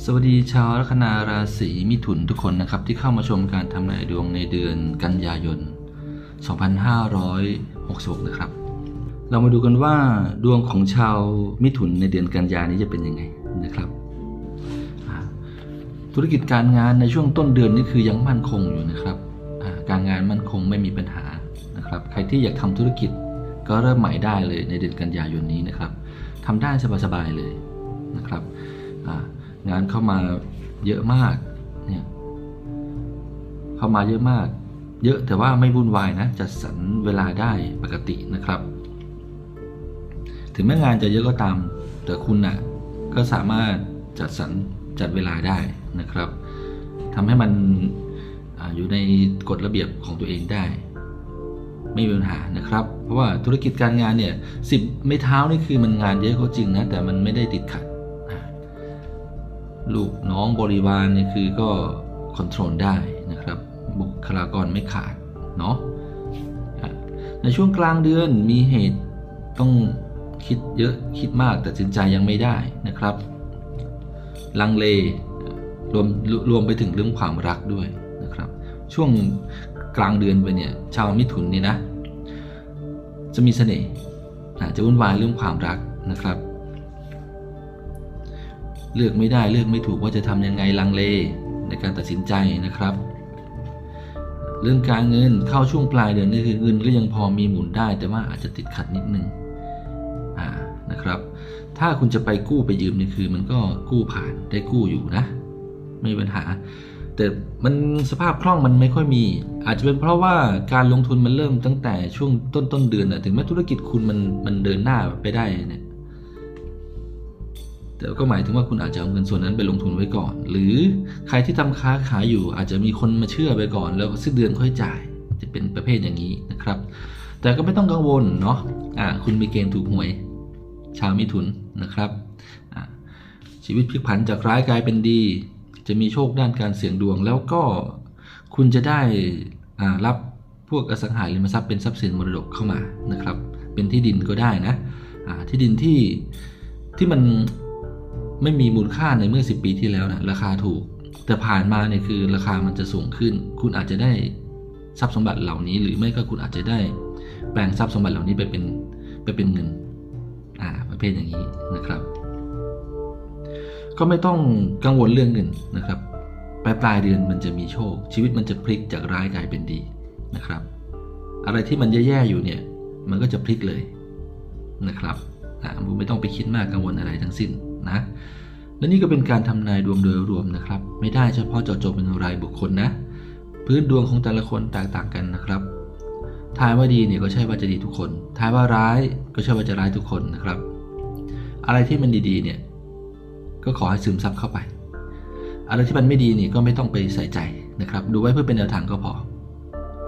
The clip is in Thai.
สวัสดีชาวลัคนาราศีมิถุนทุกคนนะครับ ที่เข้ามาชมการทำนายดวงในเดือนกันยายน 2566 นะครับ เรามาดูกันว่าดวงของชาวมิถุนในเดือนกันยานี้จะเป็นยังไงนะครับ ธุรกิจการงานในช่วงต้นเดือนนี้คือยังมั่นคงอยู่นะครับ การงานมั่นคงไม่มีปัญหานะครับ ใครที่อยากทำธุรกิจก็เริ่มใหม่ได้เลยในเดือนกันยายนนี้นะครับทำได้สบายๆเลยนะครับอ่า งานเข้ามาเยอะมากเนี่ยเข้ามาเยอะมาก เยอะแต่ว่าไม่วุ่นวายนะจัดสรรเวลาได้ปกตินะครับ ถึงแม้งานจะเยอะก็ตาม แต่คุณน่ะก็สามารถจัดสรรจัดเวลาได้นะครับทำให้มันออยู่ในกฎระเบียบของตัวเองได้ ไม่มีปัญหานะครับ เพราะว่าธุรกิจการงานเนี่ยสิบไม่เท้านี่คือมันงานเยอะก็จริงนะแต่มันไม่ได้ติดขัด ลูกน้องบริวารเนี่ยคือก็คอนโทรลได้นะครับ บุคลากรไม่ขาดเนาะในช่วงกลางเดือนมีเหตุต้องคิดเยอะคิดมากแต่ตัดสินใจยังไม่ได้นะครับ ลังเลรวมรวมไปถึงเรื่องความรักด้วยนะครับ ช่วงกลางเดือนไปเนี่ยชาวมิถุนนี่นะ จะมีเสน่ห์จจะวุ่นวายเรื่องความรักนะครับ เลือกไม่ได้เลือกไม่ถูกว่าจะทำยังไงลังเลในการตัดสินใจนะครับ เรื่องการเงินเข้าช่วงปลายเดือนนี่คือเงินก็ยังพอมีหมุนได้ แต่ว่าอาจจะติดขัดนิดนึงอ่านะครับ ถ้าคุณจะไปกู้ไปยืมนี่คือ มันก็กู้ผ่านได้กู้อยู่นะ ไม่มีปัญหา แต่มันสภาพคล่องมันไม่ค่อยมี อาจจะเป็นเพราะว่าการลงทุนมันเริ่มตั้งแต่ช่วงต้นต้นเดือนนะถึงแม้ธุรกิจคุณมันมันเดินหน้าไปได้เนี่ย แต่ก็หมายถึงว่าคุณอาจจะเอาเงินส่วนนั้นไปลงทุนไว้ก่อน หรือใครที่ทำค้าขายอยู่อาจจะมีคนมาเชื่อไปก่อน แล้วสิ้นเดือนค่อยจ่าย จะเป็นประเภทอย่างนี้นะครับ แต่ก็ไม่ต้องกังวลเนาะคุณมีเกณฑ์ถูกหวย ชาวมิถุนนะครับ ชีวิตพลิกผันจากร้ายกลายเป็นดี จะมีโชคด้านการเสี่ยงดวง แล้วก็คุณจะได้รับพวกอสังหาริมทรัพย์เป็นทรัพย์สินมรดกเข้ามานะครับ เป็นที่ดินก็ได้นะที่ดินที่ที่มัน ไม่มีมูลค่าในเมื่อ 10 ปีที่แล้วนะราคาถูก แต่ผ่านมาเนี่ยคือราคามันจะสูงขึ้น คุณอาจจะได้ทรัพย์สมบัติเหล่านี้ หรือไม่ก็คุณอาจจะได้แปลงทรัพย์สมบัติเหล่านี้ไปเป็นไปเป็นเงินอ่าประเภทอย่างนี้นะครับ ก็ไม่ต้องกังวลเรื่องเงินนะครับปลายปลายเดือนมันจะมีโชค ชีวิตมันจะพลิกจากร้ายกลายเป็นดีนะครับ อะไรที่มันแย่ๆอยู่เนี่ย มันก็จะพลิกเลยนะครับ อ่าคุณไม่ต้องไปคิดมากกังวลอะไรทั้งสิ้นนะ และนี่ก็เป็นการทำนายดวงโดยรวมนะครับ ไม่ได้เฉพาะเจาะจงเป็นรายบุคคลนะ พื้นดวงของแต่ละคนแตกต่างกันนะครับ ทายว่าดีเนี่ยก็ใช่ว่าจะดีทุกคน ทายว่าร้ายก็ใช่ว่าจะร้ายทุกคนนะครับ อะไรที่มันดีๆเนี่ยก็ขอให้ซึมซับเข้าไป อะไรที่มันไม่ดีนี่ก็ไม่ต้องไปใส่ใจนะครับ ดูไว้เพื่อเป็นแนวทางก็พอ